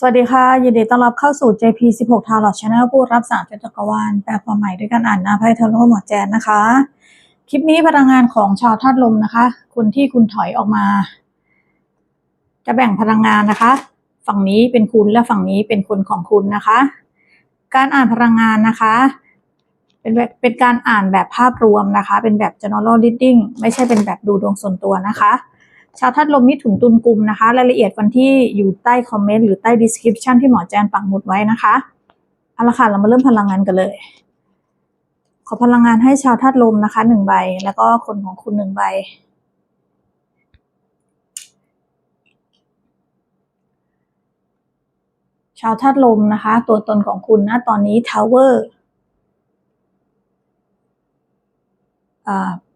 สวัสดีค่ะ ยินดีต้อนรับเข้าสู่ JP 16 Tarot Channel ผู้รับสารจักรวาลแปลความหมายด้วยการอ่านหน้าไพ่เทโรหมอแจนนะคะ คลิปนี้พลังงานของชาวธาตุลมนะคะ คุณที่คุณถอยออกมา จะแบ่งพลังงานนะคะ ฝั่งนี้เป็นคุณและฝั่งนี้เป็นคนของคุณนะคะ การอ่านพลังงานนะคะ เป็นแบบเป็นการอ่านแบบภาพรวมนะคะ เป็นแบบ general reading ไม่ใช่เป็นแบบดูดวงส่วนตัวนะคะ ชาวธาตุลมมิถุนตุลกุมนะคะ รายละเอียดวันที่อยู่ใต้คอมเมนต์หรือใต้ description ที่หมอแจนปักหมุดไว้นะคะ เอาละค่ะ เรามาเริ่มพลังงานกันเลย ขอพลังงานให้ชาวธาตุลมนะคะหนึ่งใบ แล้วก็คนของคุณหนึ่งใบ ชาวธาตุลมนะคะ ตัวตนของคุณนะตอนนี้ทาวเวอร์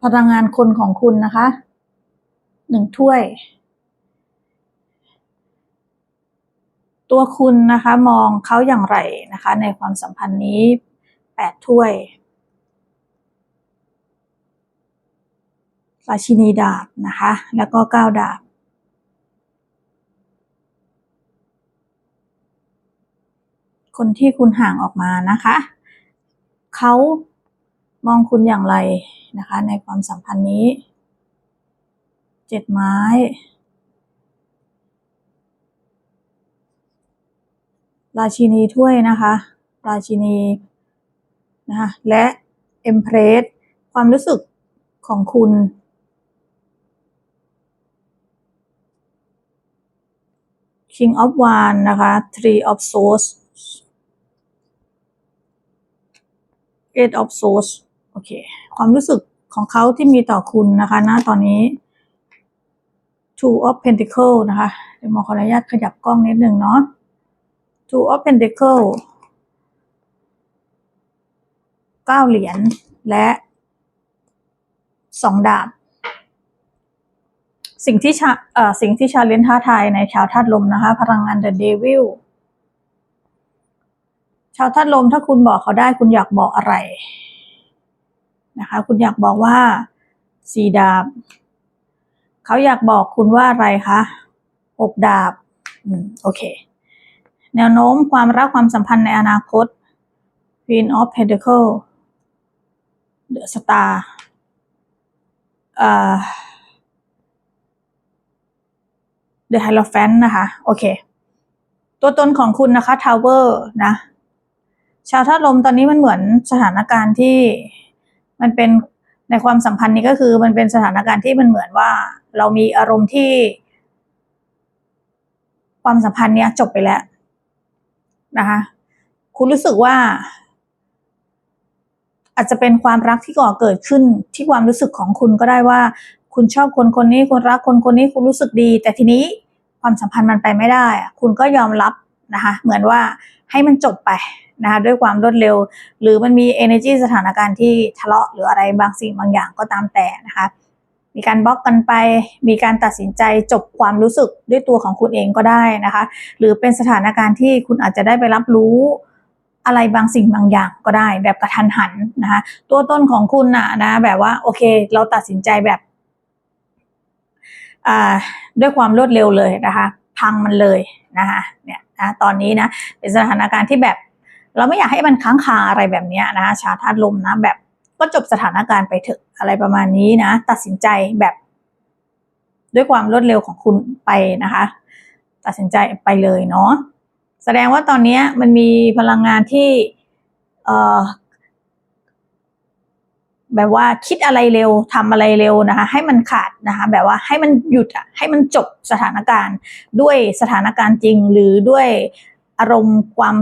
พลังงานคนของคุณนะคะ หนึ่งถ้วย ตัวคุณนะคะมองเขาอย่างไรนะคะ ในความสัมพันธ์นี้แปดถ้วยราชินีดาบนะคะ แล้วก็เก้าดาบคนที่คุณห่างออกมานะคะ เขามองคุณอย่างไรนะคะ ในความสัมพันธ์นี้ เจ็ดไม้ราชินีถ้วยนะคะ ราชินีนะคะและเอ็มเพรสความรู้สึกของคุณ King of Wands นะคะ Three of Swords Eight of Swords โอเค ความรู้สึกของเขาที่มีต่อคุณนะคะ ณ ตอนนี้ Two of Pentacle นะคะ เดี๋ยวหมอขออนุญาตขยับกล้องนิดหนึ่งเนาะ Two of Pentacle เก้าเหรียญและสองดาบ สิ่งที่ชาเอ่อสิ่งที่ชาเลนท้าทายในชาวธาตุลมนะคะ พลังงาน The Devil ชาวธาตุลมถ้าคุณบอกเขาได้คุณอยากบอกอะไรนะคะ คุณอยากบอกว่าสีดาบ เขาอยากบอกคุณว่าอะไรคะหกดาบอืมโอเค แนวโน้มความรักความสัมพันธ์ในอนาคต Queen of Pentacle The Star เอ่อ The Hierophant นะคะ โอเค ตัวตนของคุณนะคะ Tower นะ ชาวธาตุลมตอนนี้มันเหมือนสถานการณ์ที่มันเป็นในความสัมพันธ์นี้ก็คือมันเป็นสถานการณ์ที่มันเหมือนว่า เรามีอารมณ์ที่ ความสัมพันธ์เนี้ยจบไปแล้วนะคะ คุณรู้สึกว่า อาจจะเป็นความรักที่ก่อเกิดขึ้นที่ความรู้สึกของคุณก็ได้ว่า คุณชอบคนคนนี้คุณรักคนคนนี้คุณรู้สึกดี แต่ทีนี้ความสัมพันธ์มันไปไม่ได้ คุณก็ยอมรับนะคะ เหมือนว่าให้มันจบไปนะคะด้วยความรวดเร็ว หรือมันมี energy สถานการณ์ที่ทะเลาะหรืออะไรบางสิ่งบางอย่างก็ตามแต่นะคะ มีการบล็อกกันไป มีการตัดสินใจจบความรู้สึกด้วยตัวของคุณเองก็ได้นะคะ หรือเป็นสถานการณ์ที่คุณอาจจะได้ไปรับรู้อะไรบางสิ่งบางอย่างก็ได้ แบบกระทันหันนะคะ ตัวต้นของคุณน่ะนะ แบบว่าโอเค เราตัดสินใจแบบด้วยความรวดเร็วเลยนะคะ พังมันเลยนะคะเนี่ยนะตอนนี้นะเป็นสถานการณ์ที่แบบ เราไม่อยากให้มันค้างคาอะไรแบบนี้นะชาธาตุลมนะแบบ ก็จบสถานการณ์ไปเถอะอะไรประมาณนี้นะ ตัดสินใจแบบด้วยความรวดเร็วของคุณไปนะคะ ตัดสินใจไปเลยเนาะแสดงว่าตอนนี้มันมีพลังงานที่เอ่อแบบว่าคิดอะไรเร็วทำอะไรเร็วนะคะ ให้มันขาดนะคะ แบบว่าให้มันหยุดอะให้มันจบสถานการณ์ ด้วยสถานการณ์จริง หรือด้วยอารมณ์ความ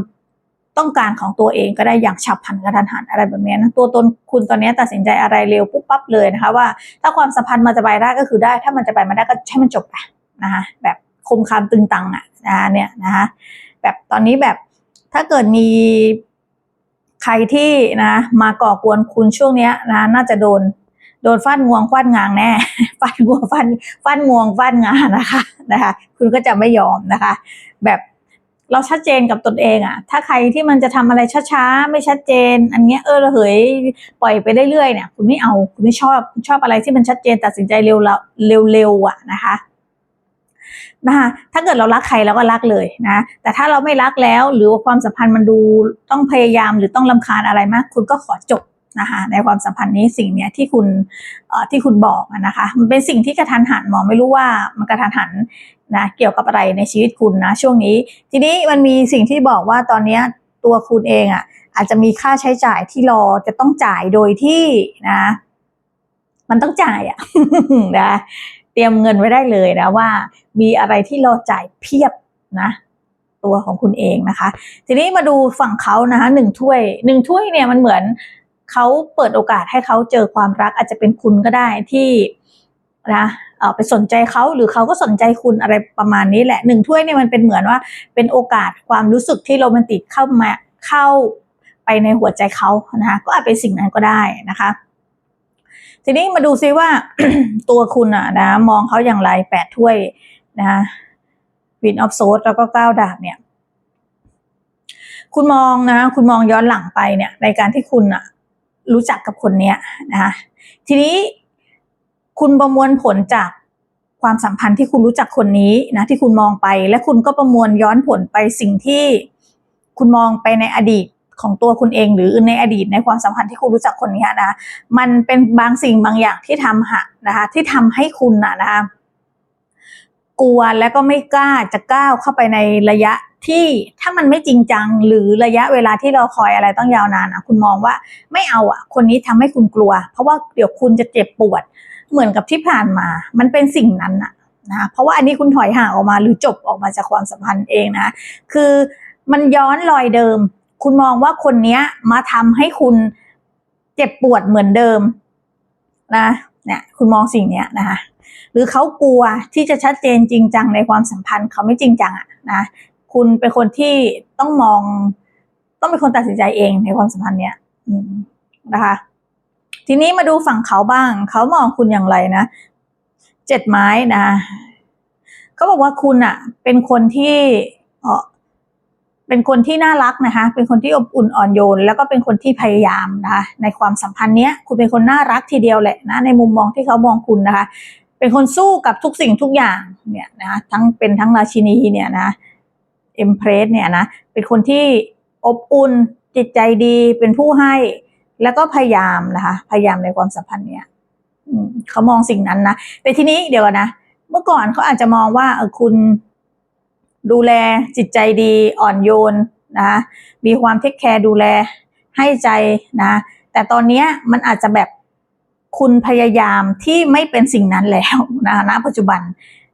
ต้องการของตัวเองก็ได้อย่างฉับพลันกระทันหันอะไรแบบนี้นะตัวตนคุณตอนนี้ตัดสินใจอะไรเร็วปุ๊บปั๊บเลยนะคะว่า ถ้าความสัมพันธ์มันจะไปได้ก็คือได้ ถ้ามันจะไปม่ได้ก็ให้มันจบไปนะคะแบบคมคำตึงตังอะนะเนี่ยนะคะแบบตอนนี้แบบถ้าเกิดมีใครที่นะมาก่อกวนคุณช่วงนี้นะน่าจะโดนโดนฟาดงวงฟาดงางแน่ฟาดงวงฟาดฟาดงวงฟาดงานะคะนะคะ คุณก็จะไม่ยอมนะคะ แบบ เราชัดเจนกับตนเองอะถ้าใครที่มันจะทำอะไรช้าๆไม่ชัดเจน อันเนี้ยเออระเหยปล่อยไปเรื่อยๆเนี่ยคุณไม่เอาคุณไม่ชอบคุณชอบอะไรที่มันชัดเจนตัดสินใจเร็วๆเร็วๆอะนะคะนะคะถ้าเกิดเรารักใครเราก็รักเลยนะ แต่ถ้าเราไม่รักแล้วหรือว่าความสัมพันธ์มันดูต้องพยายามหรือต้องลำคาญอะไรมาก คุณก็ขอจบ นะคะในความสัมพันธ์นี้สิ่งเนี้ยที่คุณที่คุณบอกนะคะมันเป็นสิ่งที่กระทันหันหมอไม่รู้ว่ามันกระทันหันนะเกี่ยวกับอะไรในชีวิตคุณนะช่วงนี้ ทีนี้มันมีสิ่งที่บอกว่าตอนเนี้ยตัวคุณเองอะอาจจะมีค่าใช้จ่ายที่รอจะต้องจ่ายโดยที่นะ มันต้องจ่ายอะนะเตรียมเงินไว้ได้เลยนะว่า มีอะไรที่รอจ่ายเพียบนะตัวของคุณเองนะคะ ทีนี้มาดูฝั่งเขานะคะหนึ่งถ้วยหนึ่งถ้วยเนี่ยมันเหมือน เขาเปิดโอกาสให้เขาเจอความรักอาจจะเป็นคุณก็ได้ที่นะเออไปสนใจเขาหรือเขาก็สนใจคุณอะไรประมาณนี้แหละหนึ่งถ้วยเนี่ยมันเป็นเหมือนว่าเป็นโอกาสความรู้สึกที่โรแมนติกเข้ามาเข้าไปในหัวใจเขานะคะก็อาจเป็นสิ่งนั้นก็ได้นะคะ ทีนี้มาดูซิว่าตัวคุณอะนะมองเขาอย่างไรแปดถ้วยนะคะวินออฟโซดแล้วก็เก้าดาบเนี่ย คุณมองนะ คุณมองย้อนหลังไปเนี่ยในการที่คุณอะ รู้จักกับคนเนี้ยนะคะทีนี้คุณประมวลผลจากความสัมพันธ์ที่คุณรู้จักคนนี้นะที่คุณมองไป และคุณก็ประมวลย้อนผลไปสิ่งที่คุณมองไปในอดีตของตัวคุณเอง หรือในอดีตในความสัมพันธ์ที่คุณรู้จักคนนี้นะมันเป็นบางสิ่งบางอย่างที่ทำหะนะคะที่ทำให้คุณนะนะคะกลัวและก็ไม่กล้าจะก้าวเข้าไปในระยะ ที่ถ้ามันไม่จริงจังหรือระยะเวลาที่เราคอยอะไรต้องยาวนานอะคุณมองว่าไม่เอาอะ คนนี้ทำให้คุณกลัว เพราะว่าเดี๋ยวคุณจะเจ็บปวด เหมือนกับที่ผ่านมา มันเป็นสิ่งนั้นอะนะเพราะว่าอันนี้คุณถอยห่างออกมาหรือจบออกมาจากความสัมพันธ์เองนะ คือมันย้อนรอยเดิม คุณมองว่าคนเนี้ยมาทำให้คุณเจ็บปวดเหมือนเดิมนะเนี่ยคุณมองสิ่งเนี้ยนะคะหรือเขากลัวที่จะชัดเจนจริงจังในความสัมพันธ์เขาไม่จริงจังอะนะ คุณเป็นคนที่ต้องมอง ต้องเป็นคนตัดสินใจเองในความสัมพันธ์เนี้ยนะคะ ทีนี้มาดูฝั่งเขาบ้าง เขามองคุณอย่างไรนะเจ็ดไม้นะเขาบอกว่าคุณอะเป็นคนที่เออเป็นคนที่น่ารักนะคะ เป็นคนที่อบอุ่นอ่อนโยน แล้วก็เป็นคนที่พยายามนะคะในความสัมพันธ์เนี้ย คุณเป็นคนน่ารักทีเดียวแหละนะ ในมุมมองที่เขามองคุณนะคะ เป็นคนสู้กับทุกสิ่งทุกอย่างเนี่ยนะทั้งเป็นทั้งราชินีเนี่ยนะ เอ็มเพรสเนี่ยนะเป็นคนที่อบอุ่นจิตใจดีเป็นผู้ให้ แล้วก็พยายามนะคะ พยายามในความสัมพันธ์เนี่ยเขามองสิ่งนั้นนะแต่ทีนี้เดี๋ยวก่อนนะ เมื่อก่อนเขาอาจจะมองว่าเออคุณดูแลจิตใจดีอ่อนโยนนะคะมีความเทคแคร์ดูแลให้ใจนะ แต่ตอนนี้มันอาจจะแบบคุณพยายามที่ไม่เป็นสิ่งนั้นแล้วนะคะณปัจจุบัน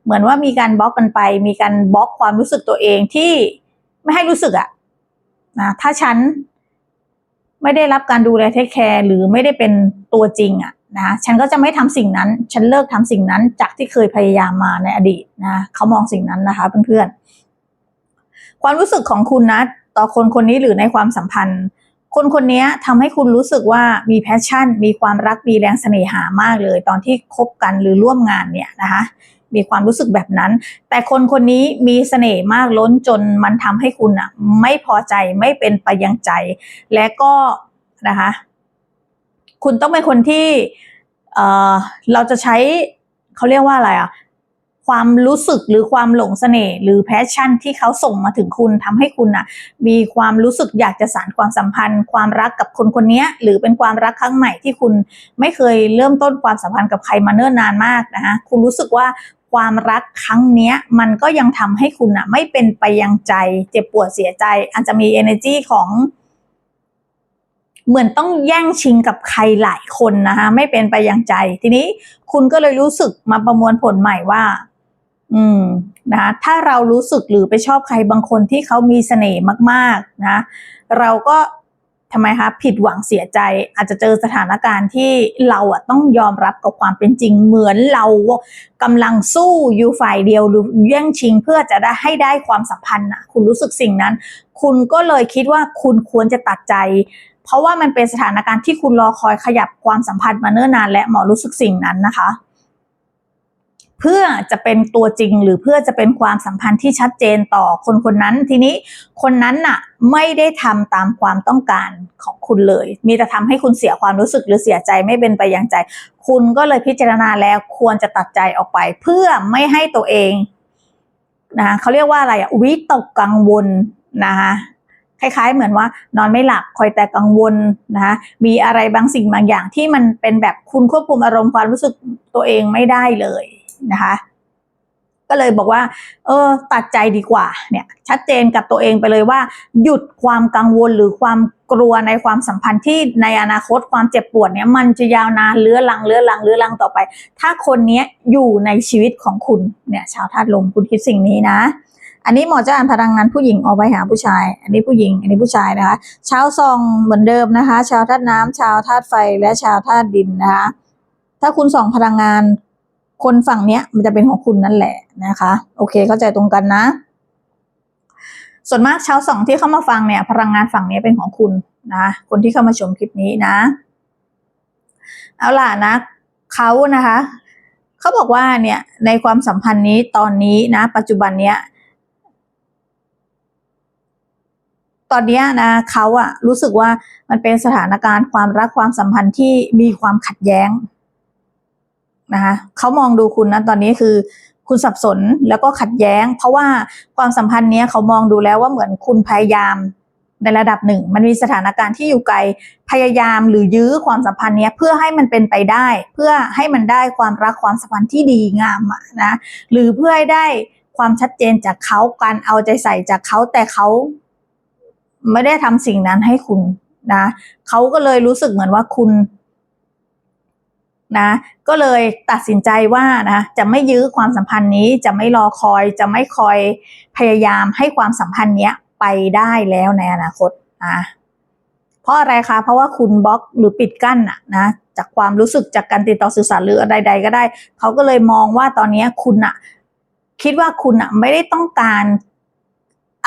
เหมือนว่ามีการบล็อกกันไป มีการบล็อกความรู้สึกตัวเองที่ไม่ให้รู้สึกอะนะถ้าฉันไม่ได้รับการดูแลเทคแคร์หรือไม่ได้เป็นตัวจริงอะนะฉันก็จะไม่ทำสิ่งนั้น ฉันเลิกทำสิ่งนั้นจากที่เคยพยายามมาในอดีตนะเขามองสิ่งนั้นนะคะเพื่อนๆความรู้สึกของคุณนะต่อคนคนนี้หรือในความสัมพันธ์ คนคนนี้ทำให้คุณรู้สึกว่ามีแพชชั่น มีความรักมีแรงเสน่หามากเลย ตอนที่คบกันหรือร่วมงานเนี่ยนะคะ มีความรู้สึกแบบนั้น แต่คนคนนี้มีเสน่ห์มากล้นจนมันทำให้คุณอะไม่พอใจไม่เป็นไปยังใจ และก็นะคะ คุณต้องเป็นคนที่เออเราจะใช้เขาเรียกว่าอะไรอะความรู้สึกหรือความหลงเสน่ห์หรือแพชชั่นที่เขาส่งมาถึงคุณทำให้คุณอะ มีความรู้สึกอยากจะสานความสัมพันธ์ ความรักกับคนคนนี้หรือเป็นความรักครั้งใหม่ที่คุณไม่เคยเริ่มต้นความสัมพันธ์กับใครมาเนิ่นนานมากนะคะคุณรู้สึกว่า ความรักครั้งเนี้ยมันก็ยังทำให้คุณอะไม่เป็นไปยังใจ เจ็บปวดเสียใจ อาจจะมี energy ของเหมือนต้องแย่งชิงกับใครหลายคนนะคะไม่เป็นไปอย่างใจ ทีนี้คุณก็เลยรู้สึกมาประมวลผลใหม่ว่า อืมนะถ้าเรารู้สึกหรือไปชอบใครบางคนที่เขามีเสน่ห์มาก ๆ นะ เราก็ ทำไมคะผิดหวังเสียใจอาจจะเจอสถานการณ์ที่เราอะต้องยอมรับกับความเป็นจริงเหมือนเรากำลังสู้อยู่ฝ่ายเดียวหรือแย่งชิงเพื่อจะได้ให้ได้ความสัมพันธ์นะคุณรู้สึกสิ่งนั้น คุณก็เลยคิดว่าคุณควรจะตัดใจ เพราะว่ามันเป็นสถานการณ์ที่คุณรอคอยขยับความสัมพันธ์มาเนิ่นนานและหมอรู้สึกสิ่งนั้นนะคะ เพื่อจะเป็นตัวจริงหรือเพื่อจะเป็นความสัมพันธ์ที่ชัดเจนต่อคนคนนั้น ทีนี้คนนั้นน่ะไม่ได้ทำตามความต้องการของคุณเลย มีแต่ทำให้คุณเสียความรู้สึกหรือเสียใจไม่เป็นไปอย่างใจ คุณก็เลยพิจารณาแล้วควรจะตัดใจออกไป เพื่อไม่ให้ตัวเองนะคะเขาเรียกว่าอะไรอะวิตกกังวลนะคะคล้ายๆ เหมือนว่านอนไม่หลับคอยแต่กังวลนะคะมีอะไรบางสิ่งบางอย่างที่มันเป็นแบบคุณควบคุมอารมณ์ความรู้สึกตัวเองไม่ได้เลย นะคะ ก็เลยบอกว่า เออ ตัดใจดีกว่า เนี่ย ชัดเจนกับตัวเองไปเลยว่า หยุดความกังวลหรือความกลัวในความสัมพันธ์ที่ในอนาคตความเจ็บปวดเนี่ย มันจะยาวนานเลื้อรังเลื้อรังเลื้อรังต่อไป ถ้าคนเนี้ยอยู่ในชีวิตของคุณเนี่ย ชาวธาตุลมคุณคิดสิ่งนี้นะอันนี้หมอจะอ่านพลังงานผู้หญิงออกไปหาผู้ชาย อันนี้ผู้หญิง อันนี้ผู้ชายนะคะ ชาวซองเหมือนเดิมนะคะ ชาวธาตุน้ำชาวธาตุไฟ และชาวธาตุดินนะคะ ถ้าคุณส่องพลังงาน คนฝั่งเนี้ยมันจะเป็นของคุณนั่นแหละนะคะ โอเคเข้าใจตรงกันนะ ส่วนมากชาวสองที่เข้ามาฟังเนี่ย พลังงานฝั่งนี้เป็นของคุณนะ คนที่เข้ามาชมคลิปนี้นะ เอาล่ะนะเขานะคะเขาบอกว่าเนี่ยในความสัมพันธ์นี้ตอนนี้นะ ปัจจุบันเนี้ยตอนเนี้ยนะเขาอะรู้สึกว่ามันเป็นสถานการณ์ความรักความสัมพันธ์ที่มีความขัดแย้ง นะคะเขามองดูคุณนะตอนนี้คือคุณสับสนแล้วก็ขัดแย้ง เพราะว่าความสัมพันธ์นี้เขามองดูแล้วว่าเหมือนคุณพยายามในระดับหนึ่ง มันมีสถานการณ์ที่อยู่ไกลพยายามหรือยื้อความสัมพันธ์นี้เพื่อให้มันเป็นไปได้ เพื่อให้มันได้ความรักความสัมพันธ์ที่ดีงามนะหรือเพื่อให้ได้ความชัดเจนจากเขาการเอาใจใส่จากเขาแต่เขาไม่ได้ทำสิ่งนั้นให้คุณนะเขาก็เลยรู้สึกเหมือนว่าคุณ นะก็เลยตัดสินใจว่านะจะไม่ยื้อความสัมพันธ์นี้จะไม่รอคอยจะไม่คอยพยายามให้ความสัมพันธ์เนี้ยไปได้แล้วในอนาคตนะเพราะอะไรคะเพราะว่าคุณบล็อกหรือปิดกั้นอะนะจากความรู้สึกจากการติดต่อสื่อสารหรืออะไรใดก็ได้ เขาก็เลยมองว่าตอนนี้คุณอะคิดว่าคุณอะไม่ได้ต้องการ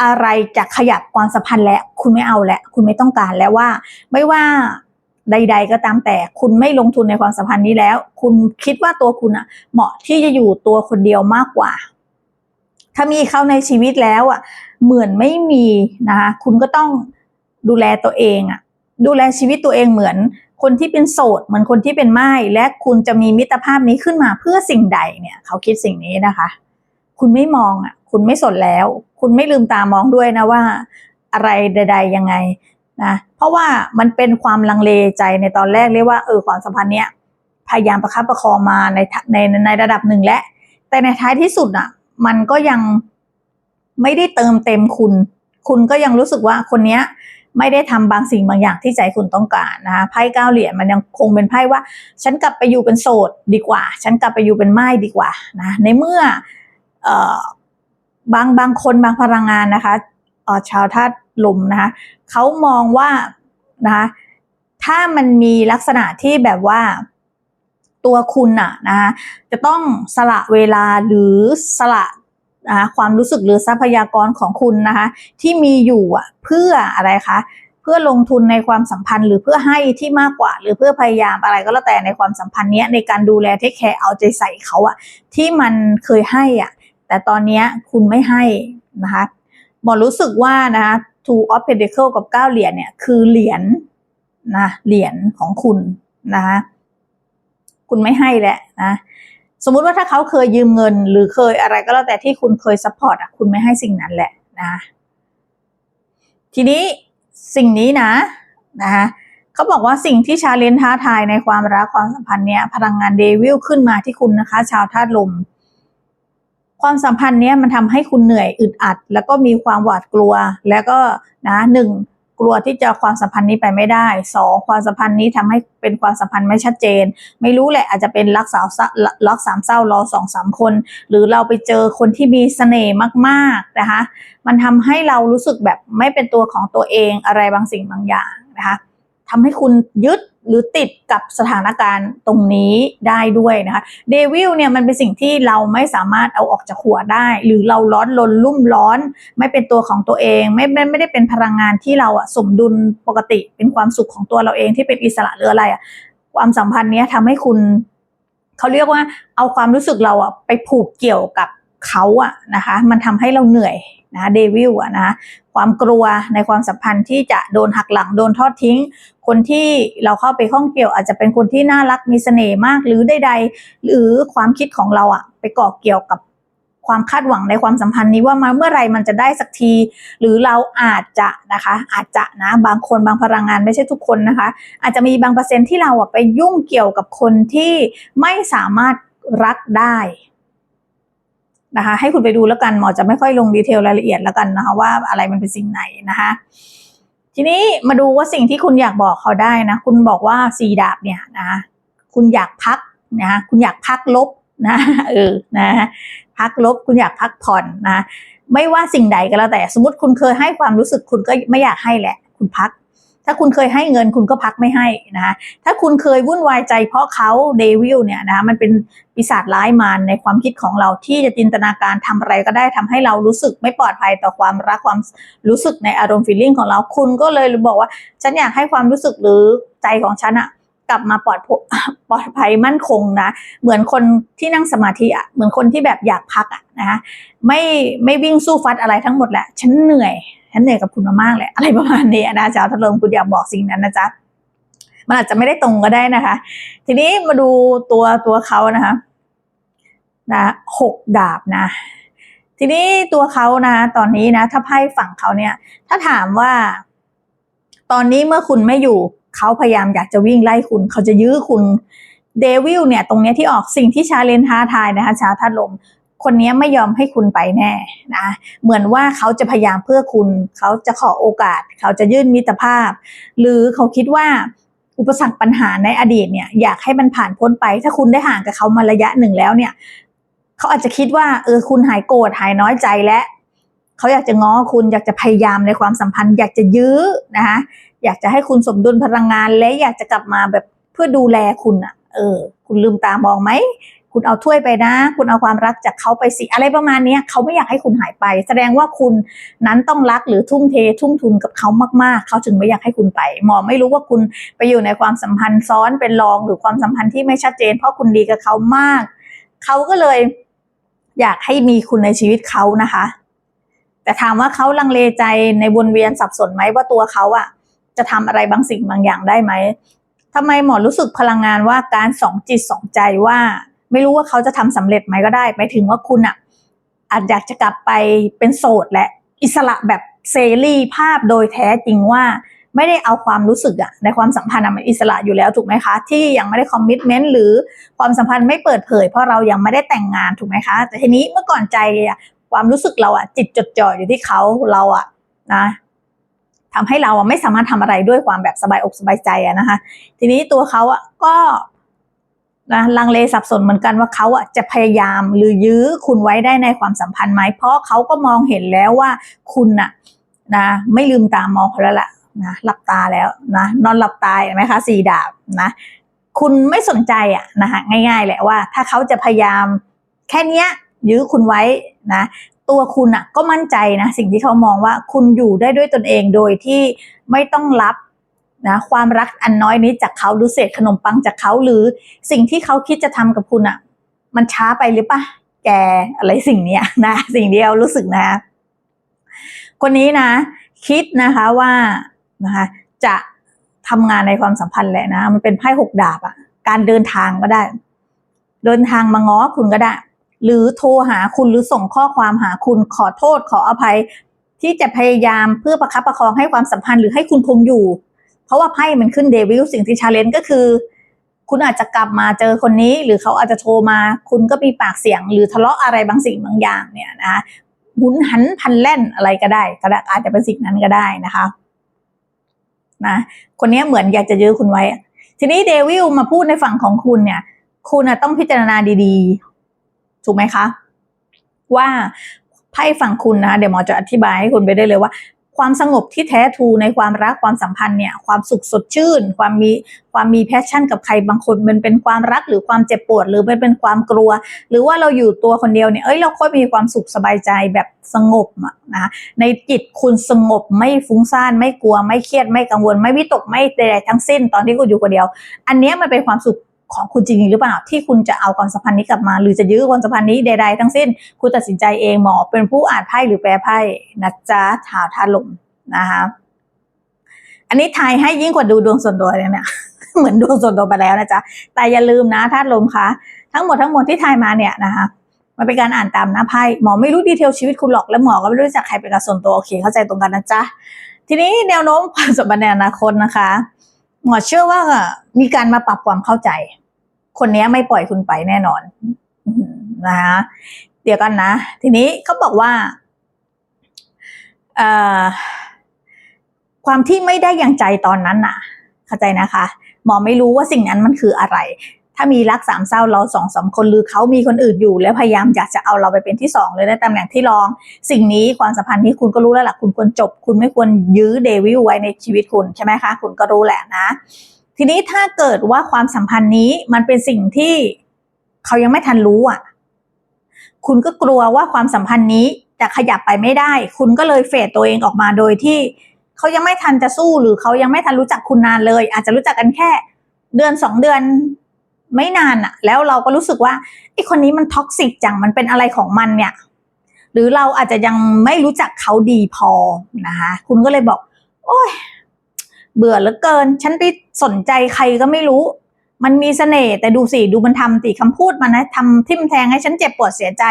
อะไรจะขยับความสัมพันธ์แล้วคุณไม่เอาแล้วคุณไม่ต้องการแล้วว่า ไม่ว่า ใด ๆ ก็ตามแต่คุณไม่ลงทุนในความสัมพันธ์นี้แล้ว คุณคิดว่าตัวคุณอะเหมาะที่จะอยู่ตัวคนเดียวมากกว่า ถ้ามีเขาในชีวิตแล้วอะเหมือนไม่มีนะคะคุณก็ต้องดูแลตัวเองอะดูแลชีวิตตัวเองเหมือนคนที่เป็นโสดเหมือนคนที่เป็นไม้และคุณจะมีมิตรภาพนี้ขึ้นมาเพื่อสิ่งใดเนี่ย เขาคิดสิ่งนี้นะคะ คุณไม่มองอะ คุณไม่สนแล้ว คุณไม่ลืมตามองด้วยนะว่า อะไรใด ๆ ยังไงนะ เพราะว่ามันเป็นความลังเลใจในตอนแรกเรียกว่าเออความสัมพันธ์เนี้ยพยายามประคับประคองมาในในในระดับหนึ่งและ แต่ในท้ายที่สุดอะ มันก็ยังไม่ได้เติมเต็มคุณ คุณก็ยังรู้สึกว่าคนเนี้ยไม่ได้ทำบางสิ่งบางอย่างที่ใจคุณต้องการนะคะไพ่เก้าเหรียญมันยังคงเป็นไพ่ว่า ฉันกลับไปอยู่เป็นโสดดีกว่า ฉันกลับไปอยู่เป็นไม้ดีกว่านะในเมื่อเอ่อบางบางคนบางพลังงานนะคะเอ่อชาวธาตุ ลมนะคะเขามองว่านะคะถ้ามันมีลักษณะที่แบบว่าตัวคุณอะนะคะจะต้องสละเวลาหรือสละนะคะความรู้สึกหรือทรัพยากรของคุณนะคะที่มีอยู่อะเพื่ออะไรคะเพื่อลงทุนในความสัมพันธ์ หรือเพื่อให้ที่มากกว่า หรือเพื่อพยายามอะไรก็แล้วแต่ในความสัมพันธ์เนี้ยในการดูแลเทคแคร์เอาใจใส่เขาอะที่มันเคยให้อะแต่ตอนเนี้ยคุณไม่ให้นะคะหมอรู้สึกว่านะคะ two of pentacle กับเก้าเหรียญเนี่ย คือเหรียญนะเหรียญของคุณนะคะคุณไม่ให้แหละนะสมมุติว่าถ้าเขาเคยยืมเงิน หรือเคยอะไรก็แล้วแต่ที่คุณเคยซัพพอร์ตอะคุณไม่ให้สิ่งนั้นแหละนะทีนี้สิ่งนี้นะนะคะเขาบอกว่าสิ่งที่ชาเลนท้าทายในความรักความสัมพันธ์เนี้ยพลังงานเดวิลขึ้นมาที่คุณนะคะ ชาวธาตุลม ความสัมพันธ์เนี้ยมันทำให้คุณเหนื่อยอึดอัด แล้วก็มีความหวาดกลัว แล้วก็นะหนึ่งกลัวที่จะความสัมพันธ์นี้ไปไม่ได้สองความสัมพันธ์นี้ทำให้เป็นความสัมพันธ์ไม่ชัดเจน ไม่รู้แหละอาจจะเป็นรักสาวรักสามเศร้ารอสองสามคน หรือเราไปเจอคนที่มีเสน่ห์มากๆนะคะ มันทำให้เรารู้สึกแบบไม่เป็นตัวของตัวเองอะไรบางสิ่งบางอย่างนะคะทำให้คุณยึด หรือติดกับสถานการณ์ตรงนี้ได้ด้วยนะคะเดวิลเนี่ยมันเป็นสิ่งที่เราไม่สามารถเอาออกจากหัวได้ หรือเราร้อนลนลุ่มร้อน ไม่เป็นตัวของตัวเองไม่ไม่ไม่ได้เป็นพลังงานที่เราอะสมดุลปกติเป็นความสุขของตัวเราเองที่เป็นอิสระหรืออะไรอะความสัมพันธ์เนี้ยทำให้คุณเขาเรียกว่าเอาความรู้สึกเราอะไปผูกเกี่ยวกับ เขาอะนะคะมันทำให้เราเหนื่อยนะเดวิลอะนะความกลัวในความสัมพันธ์ที่จะโดนหักหลังโดนทอดทิ้ง คนที่เราเข้าไปข้องเกี่ยว อาจจะเป็นคนที่น่ารักมีเสน่ห์มากหรือใดๆหรือความคิดของเราอะไปเกาะเกี่ยวกับความคาดหวังในความสัมพันธ์นี้ว่ามาเมื่อไรมันจะได้สักที หรือเราอาจจะนะคะ อาจจะนะบางคนบางพลังงานไม่ใช่ทุกคนนะคะ อาจจะมีบางเปอร์เซ็นต์ที่เราอะไปยุ่งเกี่ยวกับคนที่ไม่สามารถรักได้ นะคะให้คุณไปดูแล้วกันหมอจะไม่ค่อยลงดีเทลรายละเอียดแล้วกันนะคะว่าอะไรมันเป็นสิ่งไหนนะคะทีนี้มาดูว่าสิ่งที่คุณอยากบอกเขาได้นะ คุณบอกว่าสีดาบเนี่ยนะคุณอยากพักนะคุณอยากพักลบนะเออนะพักลบคุณอยากพักผ่อนนะ ไม่ว่าสิ่งใดก็แล้วแต่สมมติคุณเคยให้ความรู้สึกคุณก็ไม่อยากให้แหละ คุณพัก ถ้าคุณเคยให้เงินคุณก็พักไม่ให้นะถ้าคุณเคยวุ่นวายใจเพราะเขาเดวิลเนี่ยนะะมันเป็นปีศาจร้ายมารในความคิดของเราที่จะจินตนาการทำอะไรก็ได้ทำให้เรารู้สึกไม่ปลอดภัยต่อความรักความรู้สึกในอารมณ์ฟีลลิ่งของเราคุณก็เลยบอกว่า ฉันอยากให้ความรู้สึกหรือใจของฉันอะกลับมาปลอดปลอดภัยมั่นคงนะ เหมือนคนที่นั่งสมาธิอะเหมือนคนที่แบบอยากพักอะนะคะไม่ไม่วิ่งสู้ฟัดอะไรทั้งหมดแหละ ฉันเหนื่อย ฉันเหนื่อยกับคุณมามากเลยอะไรประมาณนี้นะจ๊ะถ้าลงคุณอยากบอกสิ่งนั้นนะจ๊ะมันอาจจะไม่ได้ตรงก็ได้นะคะ ทีนี้มาดูตัวตัวเขานะคะนะหกดาบนะ ทีนี้ตัวเขานะ ตอนนี้นะ ถ้าไพ่ฝั่งเขาเนี่ย ถ้าถามว่า ตอนนี้เมื่อคุณไม่อยู่ เขาพยายามอยากจะวิ่งไล่คุณ เขาจะยื้อคุณเดวิลเนี่ย ตรงเนี้ยที่ออกสิ่งที่ชาเลนท้าทายนะคะ ชาวธาตุลม คนนี้ไม่ยอมให้คุณไปแน่นะเหมือนว่าเขาจะพยายามเพื่อคุณ เขาจะขอโอกาส เขาจะยื่นมิตรภาพ หรือเขาคิดว่าอุปสรรคปัญหาในอดีตเนี่ยอยากให้มันผ่านพ้นไป ถ้าคุณได้ห่างกับเขามาระยะหนึ่งแล้วเนี่ยเขาอาจจะคิดว่าเออคุณหายโกรธหายน้อยใจแล้วเขาอยากจะง้อคุณอยากจะพยายามในความสัมพันธ์ อยากจะยื้อนะคะอยากจะให้คุณสมดุลพลังงานและอยากจะกลับมาแบบเพื่อดูแลคุณอะเออ คุณลืมตามองไหม คุณเอาถ้วยไปนะ คุณเอาความรักจากเขาไปสิอะไรประมาณนี้เขาไม่อยากให้คุณหายไป แสดงว่าคุณนั้นต้องรักหรือทุ่มเท ทุ่มทุนกับเขามากๆ เขาจึงไม่อยากให้คุณไปหมอไม่รู้ว่าคุณไปอยู่ในความสัมพันธ์ซ้อนเป็นรองหรือความสัมพันธ์ที่ไม่ชัดเจน เพราะคุณดีกับเขามาก เขาก็เลย อยากให้มีคุณในชีวิตเขานะคะ แต่ถามว่าเขาลังเลใจในวนเวียนสับสนไหมว่าตัวเขาอะจะทำอะไรบางสิ่งบางอย่างได้ไหมทำไมหมอรู้สึกพลังงานว่าการสองจิตสองใจว่า ไม่รู้ว่าเขาจะทำสำเร็จไหมก็ได้หมายถึงว่าคุณอะอาจอยากจะกลับไปเป็นโสดและอิสระแบบเสรีภาพโดยแท้จริงว่าไม่ได้เอาความรู้สึกอะในความสัมพันธ์มันอิสระอยู่แล้วถูกไหมคะ ที่ยังไม่ได้คอมมิชเมนต์หรือความสัมพันธ์ไม่เปิดเผยเพราะเรายังไม่ได้แต่งงานถูกไหมคะ แต่ทีนี้เมื่อก่อนใจอะความรู้สึกเราอะจิตจดจ่ออยู่ที่เขาเราอะนะทำให้เราอะไม่สามารถทำอะไรด้วยความแบบสบายอกสบายใจอะนะคะ ทีนี้ตัวเขาอะก็ นะลังเลสับสนเหมือนกันว่าเขาอะจะพยายามหรือยื้อคุณไว้ได้ในความสัมพันธ์ไหมเพราะเขาก็มองเห็นแล้วว่าคุณอะนะไม่ลืมตามองเขาแล้วล่ะนะหลับตาแล้วนะนอนหลับตาเห็นไหมคะสี่ดาบนะคุณไม่สนใจอะนะคะง่าย ๆ แหละว่า ถ้าเขาจะพยายามแค่เนี้ยยื้อคุณไว้นะตัวคุณอะก็มั่นใจนะสิ่งที่เขามองว่าคุณอยู่ได้ด้วยตนเองโดยที่ไม่ต้องรับ นะความรักอันน้อยนี้จากเขาหรือเศษขนมปังจากเขาหรือสิ่งที่เขาคิดจะทำกับคุณอะมันช้าไปหรือปะแกอะไรสิ่งเนี้ยนะ สิ่งเดียวรู้สึกนะ คนนี้นะ คิดนะคะว่านะคะจะทำงานในความสัมพันธ์แหละนะ มันเป็นไพ่หกดาบอะการเดินทางก็ได้ เดินทางมาง้อคุณก็ได้ หรือโทรหาคุณหรือส่งข้อความหาคุณขอโทษขออภัย ที่จะพยายามเพื่อประคับประคองให้ความสัมพันธ์หรือให้คุณคงอยู่ เพราะว่าไพ่มันขึ้นเดวิลสิ่งที่ชาเลนจ์ก็คือ คุณอาจจะกลับมาเจอคนนี้ หรือเขาอาจจะโทรมา คุณก็มีปากเสียง หรือทะเลาะอะไรบางสิ่งบางอย่างเนี่ยนะหุนหันพันแล่นอะไรก็ได้ก็อาจจะเป็นสิ่งนั้นก็ได้นะคะนะคนนี้เหมือนอยากจะยื้อคุณไว้ ทีนี้เดวิลมาพูดในฝั่งของคุณเนี่ย คุณต้องพิจารณาดีๆ ถูกไหมคะ ว่าไพ่ฝั่งคุณนะ เดี๋ยวหมอจะอธิบายให้คุณไปได้เลยว่า ความสงบที่แท้ทูในความรักความสัมพันธ์เนี่ยความสุขสดชื่น ความมีความมีแพชชั่นกับใครบางคนมันเป็นความรักหรือความเจ็บปวด หรือมันเป็นความกลัว หรือว่าเราอยู่ตัวคนเดียวเนี่ยเอ้ยเราค่อยมีความสุขสบายใจแบบสงบนะในจิตคุณสงบไม่ฟุ้งซ่านไม่กลัวไม่เครียดไม่กังวล ไม่วิตกไม่ใดๆทั้งสิ้นตอนที่คุณอยู่คนเดียว อันนี้มันเป็นความสุข ของคุณจริงหรือเปล่าที่คุณจะเอาความสัมพันธ์นี้กลับมา หรือจะยื้อความสัมพันธ์นี้ใดๆ ทั้งสิ้น คุณตัดสินใจเองหมอเป็นผู้อ่านไพ่หรือแปลไพ่นะจ๊ะถาวทาลมนะคะอันนี้ทายให้ยิ่งกว่าดูดวงส่วนตัวเลยเนี่ยเหมือนดวงส่วนตัวไปแล้วนะจ๊ะแต่อย่าลืมนะธาตุลมคะทั้งหมดทั้งมวลที่ทายมาเนี่ยนะคะมันเป็นการอ่านตามหน้าไพ่หมอไม่รู้ดีเทลชีวิตคุณหรอกและหมอก็ไม่รู้จักใครเป็นการส่วนตัวโอเคเข้าใจตรงกันนะจ๊ะทีนี้แนวโน้มความสัมพันธ์ในอนาคตนะคะ หมอเชื่อว่ามีการมาปรับความเข้าใจ คนนี้ไม่ปล่อยคุณไปแน่นอนนะคะเดี๋ยวกันนะ ทีนี้เขาบอกว่าความที่ไม่ได้อย่างใจตอนนั้นน่ะ เข้าใจนะคะ หมอไม่รู้ว่าสิ่งนั้นมันคืออะไร ถ้ามีรักสามเศร้าเราสองสามคนหรือเขามีคนอื่นอยู่ แล้วพยายามอยากจะเอาเราไปเป็นที่สองเลยในตำแหน่งที่รอง สิ่งนี้ความสัมพันธ์นี้คุณก็รู้แล้วล่ะคุณควรจบ คุณไม่ควรยื้อเดวิลไว้ในชีวิตคุณใช่ไหมคะ คุณก็รู้แหละนะ ทีนี้ถ้าเกิดว่าความสัมพันธ์นี้มันเป็นสิ่งที่เขายังไม่ทันรู้อะ คุณก็กลัวว่าความสัมพันธ์นี้จะขยับไปไม่ได้ คุณก็เลยเฟดตัวเองออกมาโดยที่เขายังไม่ทันจะสู้หรือเขายังไม่ทันรู้จักคุณนานเลย อาจจะรู้จักกันแค่เดือนสองเดือน ไม่นานอะแล้วเราก็รู้สึกว่าไอ้คนนี้มันท็อกซิกจังมันเป็นอะไรของมันเนี่ย หรือเราอาจจะยังไม่รู้จักเขาดีพอนะคะคุณก็เลยบอก โอ้ยเบื่อเหลือเกิน ฉันไปสนใจใครก็ไม่รู้ มันมีเสน่ห์แต่ดูสิดูมันทำติคำพูดมันนะทำทิ่มแทงให้ฉันเจ็บปวดเสียใจ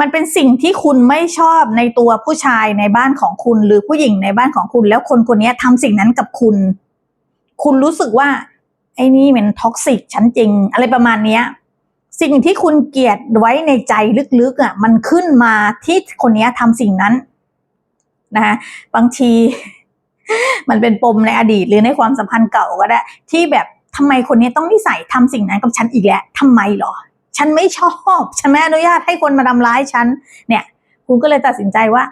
มันเป็นสิ่งที่คุณไม่ชอบในตัวผู้ชายในบ้านของคุณ หรือผู้หญิงในบ้านของคุณ แล้วคนคนนี้ทำสิ่งนั้นกับคุณ คุณรู้สึกว่า ไอ้นี่มันท็อกซิกฉันจริง อะไรประมาณเนี้ย สิ่งที่คุณเกลียดไว้ในใจลึกๆอะมันขึ้นมาที่คนนี้ทำสิ่งนั้นนะคะบางที มันเป็นปมในอดีตหรือในความสัมพันธ์เก่าก็ได้ ที่แบบทำไมคนนี้ต้องนิสัยทำสิ่งนั้นกับฉันอีกแล้วทำไมหรอ ฉันไม่ชอบฉันไม่อนุญาตให้คนมาทำร้ายฉันเนี่ย คุณก็เลยตัดสินใจว่า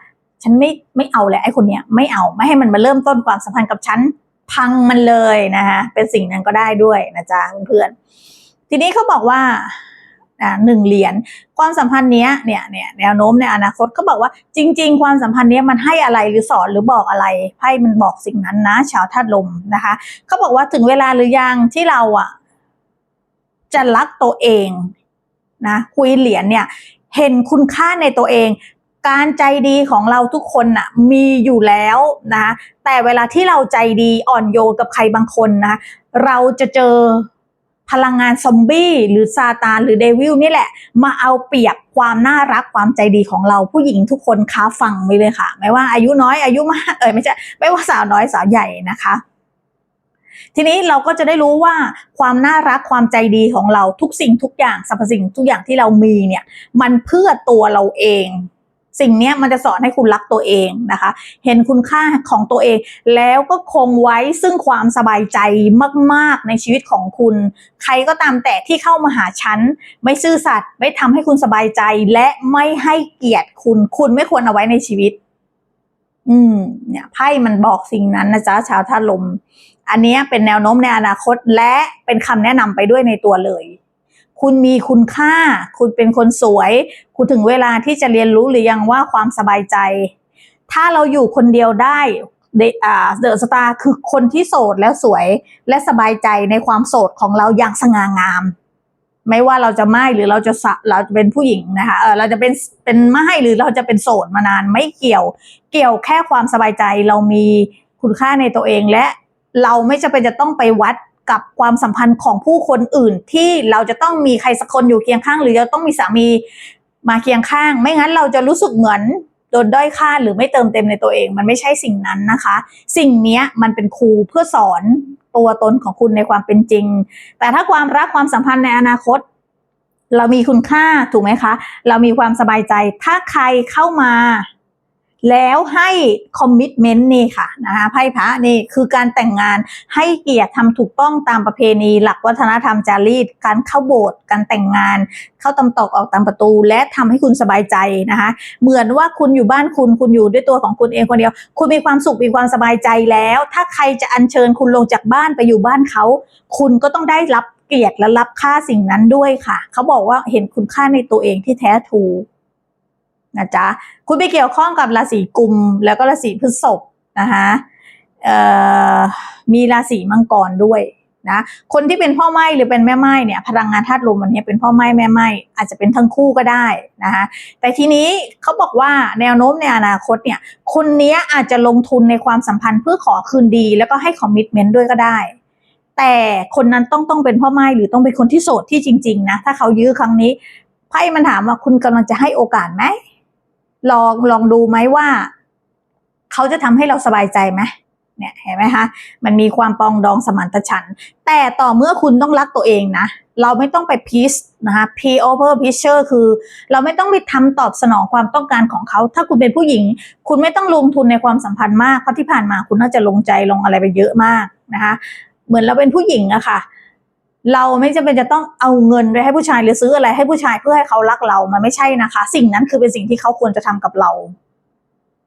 ฉันไม่ไม่เอาแล้วไอ้คนเนี้ยไม่เอาไม่ให้มันมาเริ่มต้นความสัมพันธ์กับฉัน พังมันเลยนะคะเป็นสิ่งนั้นก็ได้ด้วยนะจ๊ะเพื่อนๆทีนี้เขาบอกว่าอ่าหนึ่งเหรียญความสัมพันธ์เนี้ยเนี่ยเนี่ยแนวโน้มในอนาคตเขาบอกว่าจริง ๆ ความสัมพันธ์เนี้ยมันให้อะไรหรือสอนหรือบอกอะไรไพ่มันบอกสิ่งนั้นนะ ชาวธาตุลมนะคะเขาบอกว่าถึงเวลาหรือยังที่เราอะจะรักตัวเองนะคุยเหรียญเนี่ยเห็นคุณค่าในตัวเอง การใจดีของเราทุกคนน่ะมีอยู่แล้วนะแต่เวลาที่เราใจดีอ่อนโยนกับใครบางคนนะเราจะเจอพลังงานซอมบี้หรือซาตานหรือเดวิลนี่แหละ มาเอาเปรียบความน่ารักความใจดีของเราผู้หญิงทุกคนค้าฟังไว้เลยค่ะ ไม่ว่าอายุน้อยอายุมากเออไม่ใช่ไม่ว่าสาวน้อยสาวใหญ่นะคะ ทีนี้เราก็จะได้รู้ว่าความน่ารักความใจดีของเราทุกสิ่งทุกอย่างสรรพสิ่งทุกอย่างที่เรามีเนี่ย มันเพื่อตัวเราเอง สิ่งนี้มันจะสอนให้คุณรักตัวเองนะคะ เห็นคุณค่าของตัวเอง แล้วก็คงไว้ซึ่งความสบายใจมาก ๆ ในชีวิตของคุณ ใครก็ตามแต่ที่เข้ามาหาฉัน ไม่ซื่อสัตย์ไม่ทำให้คุณสบายใจและไม่ให้เกียรติคุณ คุณไม่ควรเอาไว้ในชีวิต อืม เนี่ยไพ่มันบอกสิ่งนั้นนะจ๊ะชาวท่าตุลม อันนี้เป็นแนวโน้มในอนาคตและเป็นคำแนะนำไปด้วยในตัวเลย คุณมีคุณค่า คุณเป็นคนสวย คุณถึงเวลาที่จะเรียนรู้หรือยังว่าความสบายใจ ถ้าเราอยู่คนเดียวได้เดอะสตาร์คือคนที่โสดแล้วสวยและสบายใจในความโสดของเราอย่างสง่างาม ไม่ว่าเราจะไม่หรือเราจะสะเราจะเป็นผู้หญิงนะคะเออเราจะเป็นเป็นไม่หรือเราจะเป็นโสดมานานไม่เกี่ยว เกี่ยวแค่ความสบายใจเรามีคุณค่าในตัวเองและเราไม่จำเป็นจะต้องไปวัด กับความสัมพันธ์ของผู้คนอื่น ที่เราจะต้องมีใครสักคนอยู่เคียงข้าง หรือจะต้องมีสามีมาเคียงข้าง ไม่งั้นเราจะรู้สึกเหมือนโดนด้อยค่าหรือไม่เติมเต็มในตัวเอง มันไม่ใช่สิ่งนั้นนะคะ สิ่งนี้มันเป็นครูเพื่อสอนตัวตนของคุณในความเป็นจริง แต่ถ้าความรักความสัมพันธ์ในอนาคต เรามีคุณค่าถูกไหมคะ เรามีความสบายใจถ้าใครเข้ามา แล้วให้คอมมิชเมนต์นี่ค่ะนะคะไพ่พระนี่คือการแต่งงานให้เกียรติทำถูกต้องตามประเพณี หลักวัฒนธรรมจารีต การเข้าโบสถ์การแต่งงาน เข้าตำตอกออกตามประตู และทำให้คุณสบายใจนะคะ เหมือนว่าคุณอยู่บ้านคุณคุณอยู่ด้วยตัวของคุณเองคนเดียว คุณมีความสุขมีความสบายใจแล้ว ถ้าใครจะอัญเชิญคุณลงจากบ้านไปอยู่บ้านเขา คุณก็ต้องได้รับเกียรติและรับค่าสิ่งนั้นด้วยค่ะ เขาบอกว่าเห็นคุณค่าในตัวเองที่แท้ทรู นะจ๊ะคุณไปเกี่ยวข้องกับราศีกุมแล้วก็ราศีพฤษภนะคะมีราศีมังกรด้วยนะคนที่เป็นพ่อไม้หรือเป็นแม่ไม้เนี่ยพลังงานธาตุลมวันนี้เป็นพ่อไม้แม่ไม้อาจจะเป็นทั้งคู่ก็ได้นะคะแต่ทีนี้เขาบอกว่าแนวโน้มในอนาคตเนี่ยคนนี้อาจจะลงทุนในความสัมพันธ์เพื่อขอคืนดี แล้วก็ให้คอมมิชเมนต์ด้วยก็ได้ แต่คนนั้นต้องต้องเป็นพ่อไม้หรือต้องเป็นคนที่โสดที่จริง ๆ นะ ถ้าเขายื้อครั้งนี้ไพ่มันถามว่าคุณกำลังจะให้โอกาสไหม ลองลองดูไหมว่า เขาจะทำให้เราสบายใจไหมเนี่ยเห็นไหมคะมันมีความปองดองสมานตฉัน แต่ต่อเมื่อคุณต้องรักตัวเองนะ เราไม่ต้องไปพีชนะคะ P over picture คือ เราไม่ต้องไปทำตอบสนองความต้องการของเขา ถ้าคุณเป็นผู้หญิง คุณไม่ต้องลงทุนในความสัมพันธ์มากเพราะที่ผ่านมาคุณน่าจะลงใจลงอะไรไปเยอะมากนะคะ เหมือนเราเป็นผู้หญิงอะค่ะ เราไม่จำเป็นจะต้องเอาเงินไปให้ผู้ชายหรือซื้ออะไรให้ผู้ชายเพื่อให้เขารักเรา มันไม่ใช่นะคะ สิ่งนั้นคือเป็นสิ่งที่เขาควรจะทำกับเรา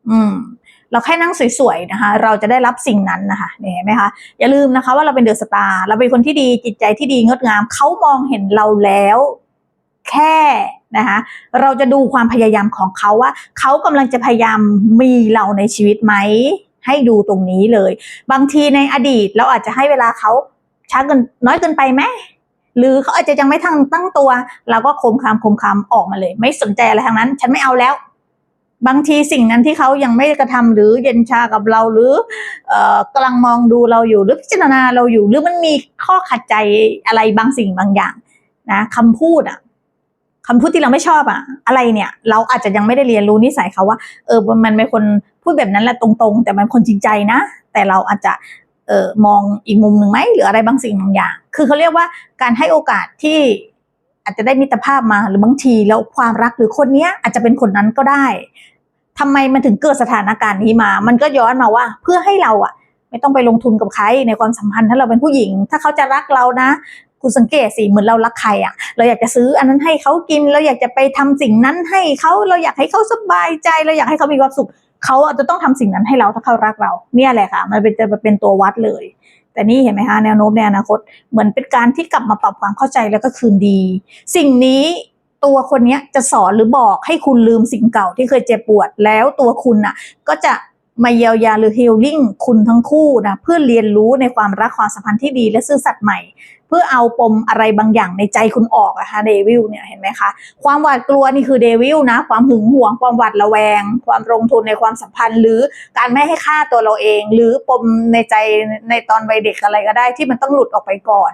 อืม เราแค่นั่งสวยๆนะคะ เราจะได้รับสิ่งนั้นนะคะเนี่ยเห็นไหมคะอย่าลืมนะคะ ว่าเราเป็นเดอะสตาร์เราเป็นคนที่ดีจิตใจที่ดีงดงามเขามองเห็นเราแล้ว แค่นะคะเราจะดูความพยายามของเขาว่าเขากำลังจะพยายามมีเราในชีวิตไหมให้ดูตรงนี้เลย บางทีในอดีตเราอาจจะให้เวลาเขา ช้าเกินน้อยเกินไปไหมหรือเขาอาจจะยังไม่ทันตั้งตัวเราก็คมคามคมคามออกมาเลย ไม่สนใจอะไรทั้งนั้น ฉันไม่เอาแล้ว บางทีสิ่งนั้นที่เขายังไม่กระทำหรือเย็นชากับเราหรืออกำลังมองดูเราอยู่หรือพิจารณาเราอยู่ หรือมันมีข้อขัดใจอะไรบางสิ่งบางอย่าง นะคำพูดอะคำพูดที่เราไม่ชอบอะอะไรเนี่ย เราอาจจะยังไม่ได้เรียนรู้นิสัยเขาว่า เออมันเป็นคนพูดแบบนั้นแหละตรงๆ แต่มันคนจริงใจนะ แต่เราอาจจะ ออมองอีกมุมหนึ่งไหมหรืออะไรบางสิ่งบางอย่าง คือเขาเรียกว่าการให้โอกาสที่อาจจะได้มิตรภาพมาหรือบางทีแล้วความรักหรือคนเนี้ยอาจจะเป็นคนนั้นก็ได้ทำไมมันถึงเกิดสถานการณ์นี้มา มันก็ย้อนมาว่าเพื่อให้เราอะไม่ต้องไปลงทุนกับใครในความสัมพันธ์ถ้าเราเป็นผู้หญิง ถ้าเขาจะรักเรานะคุณสังเกตสิเหมือนเรารักใครอะ เราอยากจะซื้ออันนั้นให้เขากิน เราอยากจะไปทำสิ่งนั้นให้เขาเราอยากให้เขาสบายใจ เราอยากให้เขามีความสุข เขาอาจจะต้องทำสิ่งนั้นให้เราถ้าเขารักเรา เนี่ยแหละค่ะ มันเป็นจะเป็นตัววัดเลย แต่นี่เห็นไหมคะแนวโน้มในอนาคต เหมือนเป็นการที่กลับมาปรับความเข้าใจแล้วก็คืนดี สิ่งนี้ตัวคนนี้จะสอนหรือบอกให้คุณลืมสิ่งเก่าที่เคยเจ็บปวดแล้วตัวคุณน่ะ ก็จะมาเยียวยาหรือฮีลลิ่งคุณทั้งคู่นะเพื่อเรียนรู้ในความรักความสัมพันธ์ที่ดีและซื่อสัตย์ใหม่ เพื่อเอาปมอะไรบางอย่างในใจคุณออกอะคะเดวิลเนี่ยเห็นไหมคะความหวาดกลัวนี่คือเดวิลนะความหึงหวงความหวาดระแวง ความลงทุนในความสัมพันธ์ หรือการไม่ให้ค่าตัวเราเอง หรือปมในใจในตอนวัยเด็กอะไรก็ได้ที่มันต้องหลุดออกไปก่อน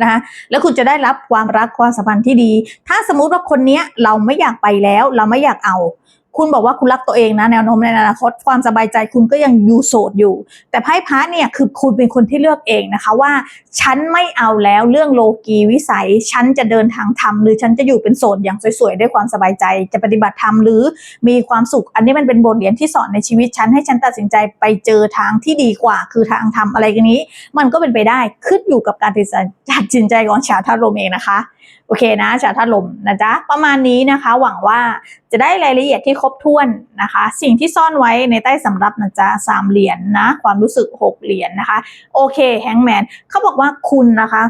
นะคะแล้วคุณจะได้รับความรักความสัมพันธ์ที่ดี ถ้าสมมุติว่าคนเนี้ยเราไม่อยากไปแล้ว เราไม่อยากเอา คุณบอกว่าคุณรักตัวเองนะแนวโน้มในอนาคตความสบายใจคุณก็ยังอยู่โสดอยู่ แต่ไพ่พระเนี่ยคือคุณเป็นคนที่เลือกเองนะคะว่า ฉันไม่เอาแล้วเรื่องโลกีวิสัย ฉันจะเดินทางธรรมหรือฉันจะอยู่เป็นโสดอย่างสวยๆด้วยความสบายใจ จะปฏิบัติธรรมหรือมีความสุข อันนี้มันเป็นบทเรียนที่สอนในชีวิตฉันให้ฉันตัดสินใจไปเจอทางที่ดีกว่า คือทางธรรมอะไรกันนี้ มันก็เป็นไปได้ขึ้นอยู่กับการตัดสินใจของชาทาโรมเองนะคะโอเคนะชาวธาตุลมนะจ๊ะประมาณนี้นะคะ หวังว่าจะได้รายละเอียดที่ครบถ้วนนะคะ สิ่งที่ซ่อนไว้ในใต้สำรับนะจ๊ะสามเหรียญนนะ ความรู้สึกหกเหรียญนนะคะ โอเคแฮงแมนเขาบอกว่าคุณนะคะ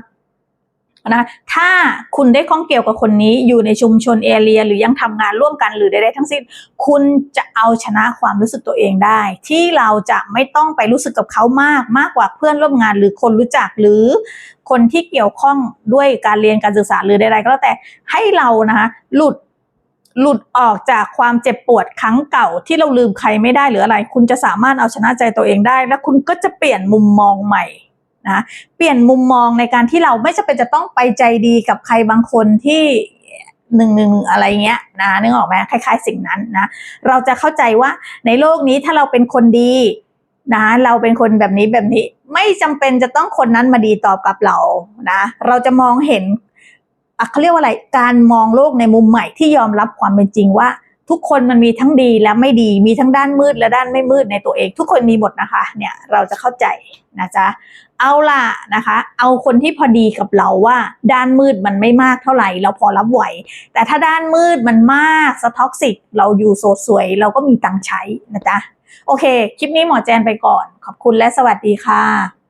นะถ้าคุณได้ข้องเกี่ยวกับคนนี้อยู่ในชุมชนเอเรีย หรือยังทำงานร่วมกันหรือใดๆทั้งสิ้น คุณจะเอาชนะความรู้สึกตัวเองได้ ที่เราจะไม่ต้องไปรู้สึกกับเขามากมากกว่าเพื่อนร่วมงานหรือคนรู้จักหรือคนที่เกี่ยวข้องด้วยการเรียนการศึกษาหรือใดๆก็แล้วแต่ให้เรานะคะหลุดหลุดออกจากความเจ็บปวดครั้งเก่าที่เราลืมใครไม่ได้หรืออะไร คุณจะสามารถเอาชนะใจตัวเองได้ และคุณก็จะเปลี่ยนมุมมองใหม่ นะเปลี่ยนมุมมองในการที่เราไม่จำเป็นจะต้องไปใจดีกับใครบางคนที่หนึ่งหนึ่งอะไรเงี้ยนะนึกออกไหมคล้าย ๆ สิ่งนั้นนะเราจะเข้าใจว่าในโลกนี้ถ้าเราเป็นคนดีนะเราเป็นคนแบบนี้แบบนี้ไม่จำเป็นจะต้องคนนั้นมาดีตอบกับเรานะเราจะมองเห็นเขาเรียกว่าอะไรการมองโลกในมุมใหม่ที่ยอมรับความเป็นจริงว่า ทุกคนมันมีทั้งดีและไม่ดีมีทั้งด้านมืดและด้านไม่มืดในตัวเอง ทุกคนมีหมดนะคะเนี่ยเราจะเข้าใจนะจ๊ะ เอาล่ะนะคะ เอาคนที่พอดีกับเราว่า ด้านมืดมันไม่มากเท่าไหร่ เราพอรับไหว แต่ถ้าด้านมืดมันมากสท็อกซิก เราอยู่โซสวย เราก็มีตังค์ใช้นะจ๊ะ โอเค คลิปนี้หมอแจนไปก่อน ขอบคุณและสวัสดีค่ะ